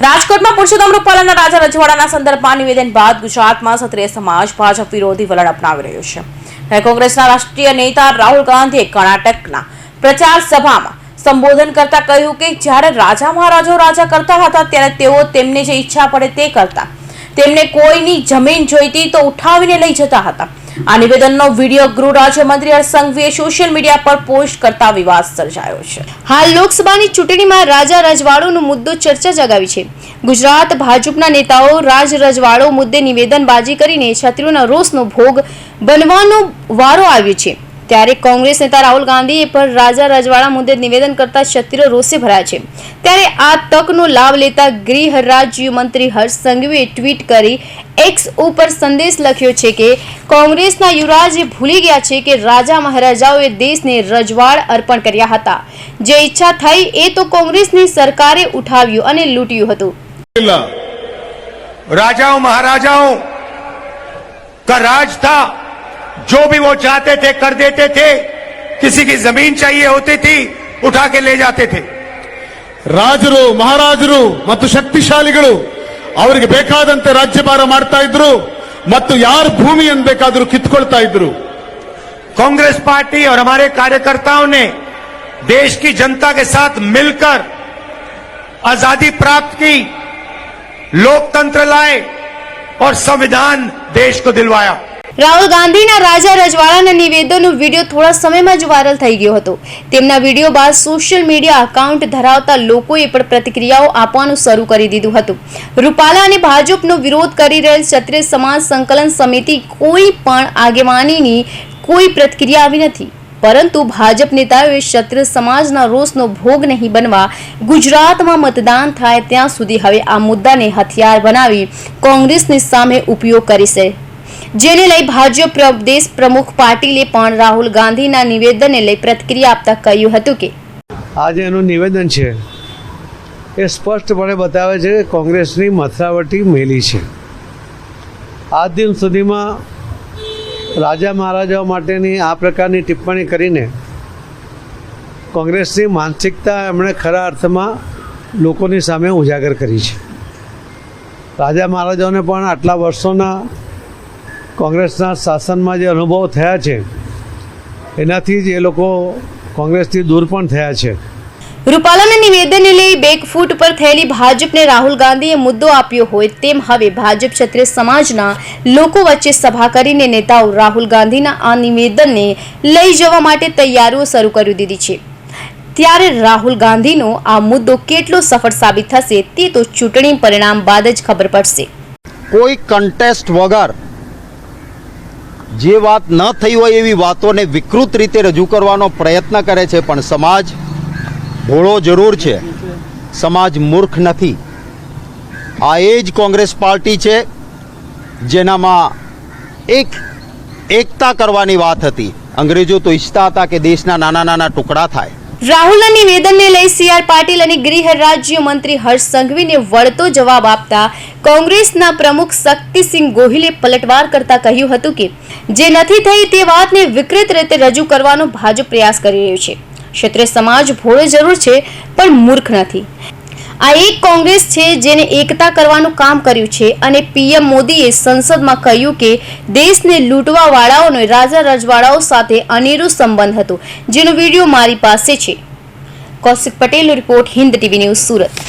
રાજકોટમાં પુરુષોત્તમ રૂપાલાના રાજા રજવાડાના સંદર્ભમાં નિવેદન બાદ ગુજરાતમાં ક્ષત્રિય સમાજ ભાજપ વિરોધી વલણ અપનાવી રહ્યો છે. કોંગ્રેસના રાષ્ટ્રીય નેતા રાહુલ ગાંધીએ કર્ણાટકના પ્રચાર સભામાં સંબોધન કરતા કહ્યું કે જ્યારે રાજા મહારાજો રાજા કરતા હતા ત્યારે તેઓ તેમને જે ઈચ્છા પડે તે કરતા. તેમને કોઈની જમીન જોઈતી તો ઉઠાવીને લઈ જતા હતા. આ નિવેદનનો વીડિયો ગૃહ રાજ્યમંત્રી હર્ષ સંઘવીએ સોશિયલ મીડિયા પર પોસ્ટ કરતા વિવાદ સર્જાયો છે. હાલ લોકસભાની ચૂંટણીમાં રાજા રજવાડોનો મુદ્દો ચર્ચા જગાવી છે. ગુજરાત ભાજપના નેતાઓ રાજ રજવાડો મુદ્દે નિવેદનબાજી કરીને ક્ષત્રિયોના રોષનો ભોગ બનવાનો વારો આવ્યો છે. ત્યારે કોંગ્રેસ નેતા રાહુલ ગાંધીએ પણ રાજા રજવાડા મુદ્દે નિવેદન કરતા ક્ષત્રિયો રોષે ભરાયા છે. ત્યારે આ તકનો લાભ લેતા ગૃહ રાજ્ય મંત્રી હર્ષ સંઘવીએ ટ્વીટ કરી એક્સ ઉપર સંદેશ લખ્યો છે કે, કોંગ્રેસના યુવરાજ ભૂલી ગયા છે કે રાજા મહારાજાઓએ દેશને રજવાડ અર્પણ કર્યા હતા. જે ઈચ્છા થઈ એ તો કોંગ્રેસની સરકારે ઉઠાવ્યું અને લૂંટ્યું હતું. રાજાઓ મહારાજાઓ, કા રાજ થા? जो भी वो चाहते थे कर देते थे किसी की जमीन चाहिए होती थी उठा के ले जाते थे ರಾಜರು ಮಹಾರಾಜರು ಮತ್ತು ಶಕ್ತಿಶಾಲಿಗಳು ಅವರಿಗೆ ಬೇಕಾದಂತೆ ರಾಜ್ಯಭಾರ ಮಾಡ್ತಾ ಇದ್ರು ಮತ್ತು ಯಾರು ಭೂಮಿಯನ್ನು ಬೇಕಾದರೂ ಕಿತ್ಕೊಳ್ತಾ ಇದ್ರು कांग्रेस पार्टी और हमारे कार्यकर्ताओं ने देश की जनता के साथ मिलकर आजादी प्राप्त की लोकतंत्र लाए और संविधान देश को दिलवाया રાહુલ ગાંધીના રાજા રજવાડાના નિવેદનનો વીડિયો થોડા સમયમાં જ વાયરલ થઈ ગયો હતો. તેમના વીડિયો બાદ સોશિયલ મીડિયા અકાઉન્ટ ધરાવતા લોકોએ પણ પ્રતિક્રિયાઓ આપવાનું શરૂ કરી દીધું હતું. રૂપાલા અને ભાજપનો વિરોધ કરી રહેલ ક્ષત્રિય સમાજ સંકલન સમિતિ કોઈ પણ આગેવાનીની કોઈ પ્રતિક્રિયા આવી નથી. પરંતુ ભાજપ નેતાઓએ ક્ષત્રિય સમાજના રોષનો ભોગ નહીં બનવા ગુજરાતમાં મતદાન થાય ત્યાં સુધી હવે આ મુદ્દાને હથિયાર બનાવી કોંગ્રેસની સામે ઉપયોગ કરી છે. જેને લઈ ભાજપ પ્રદેશ પ્રમુખ પાટીલે પણ રાહુલ ગાંધીના નિવેદનને લઈ પ્રતિક્રિયા આપતા કહ્યું હતું કે આજે એનું નિવેદન છે. એ સ્પષ્ટપણે બતાવે છે કે કોંગ્રેસની મથરાવટી મેલી છે. આજ દિન સુધીમાં રાજા મહારાજાઓ માટેની આ પ્રકારની ટિપ્પણી કરીને કોંગ્રેસની માનસિકતા એમણે ખરા અર્થમાં લોકોની સામે ઉજાગર કરી છે. રાજા મહારાજાઓને પણ આટલા વર્ષોના કોંગ્રેસના શાસનમાં જે અનુભવ થયા છે એનાથી જ એ લોકો કોંગ્રેસથી દૂર પણ થયા છે. રૂપાલાના નિવેદનને લઈ બેકફૂટ પર થયેલી ભાજપને રાહુલ ગાંધીએ મુદ્દો આપ્યો હોય તેમ હવે ભાજપ ક્ષત્રિય સમાજના લોકો વચ્ચે સભા કરીને નેતાઓ રાહુલ ગાંધીના આ નિવેદનને લઈ જવા માટે તૈયારીઓ શરૂ કરી દીધી છે. ત્યારે રાહુલ ગાંધીનો આ મુદ્દો કેટલો સફળ સાબિત થશે તે તો ચૂંટણી પરિણામ બાદ જ ખબર પડશે. કોઈ કન્ટેસ્ટ વગર જે વાત ન થઈ હોય એવી વાતોને વિકૃત રીતે રજૂ કરવાનો પ્રયત્ન કરે છે, પણ સમાજ ભોળો જરૂર છે. સમાજ મૂર્ખ નથી. આ એ જ કોંગ્રેસ પાર્ટી છે, જેનામાં એક એકતા કરવાની વાત હતી. અંગ્રેજો તો ઈચ્છતા હતા કે દેશના નાના નાના ટુકડા થાય. રાહુલના નિવેદનને લઈ સી આર પાટીલ અને ગૃહ રાજ્ય મંત્રી હર્ષ સંઘવીને વળતો જવાબ આપતા કોંગ્રેસના પ્રમુખ શક્તિસિંહ ગોહિલે પલટવાર કરતા કહ્યું હતું કે, જે નથી થઈ તે વાતને વિકૃત રીતે રજૂ કરવાનો ભાજપ પ્રયાસ કરી રહ્યો છે. ક્ષત્રિય સમાજ ભોળો જરૂર છે, પણ મૂર્ખ નથી. આ એક કોંગ્રેસ છે જેને એકતા કરવાનું કામ કર્યું છે અને પીએમ મોદીએ સંસદમાં કહ્યું કે દેશને લૂંટવા વાળાઓનો રાજા રજવાડાઓ સાથે અનેરો સંબંધ હતો. જેનો વીડિયો મારી પાસે છે. કૌશિક પટેલનો report Hind TV news Surat.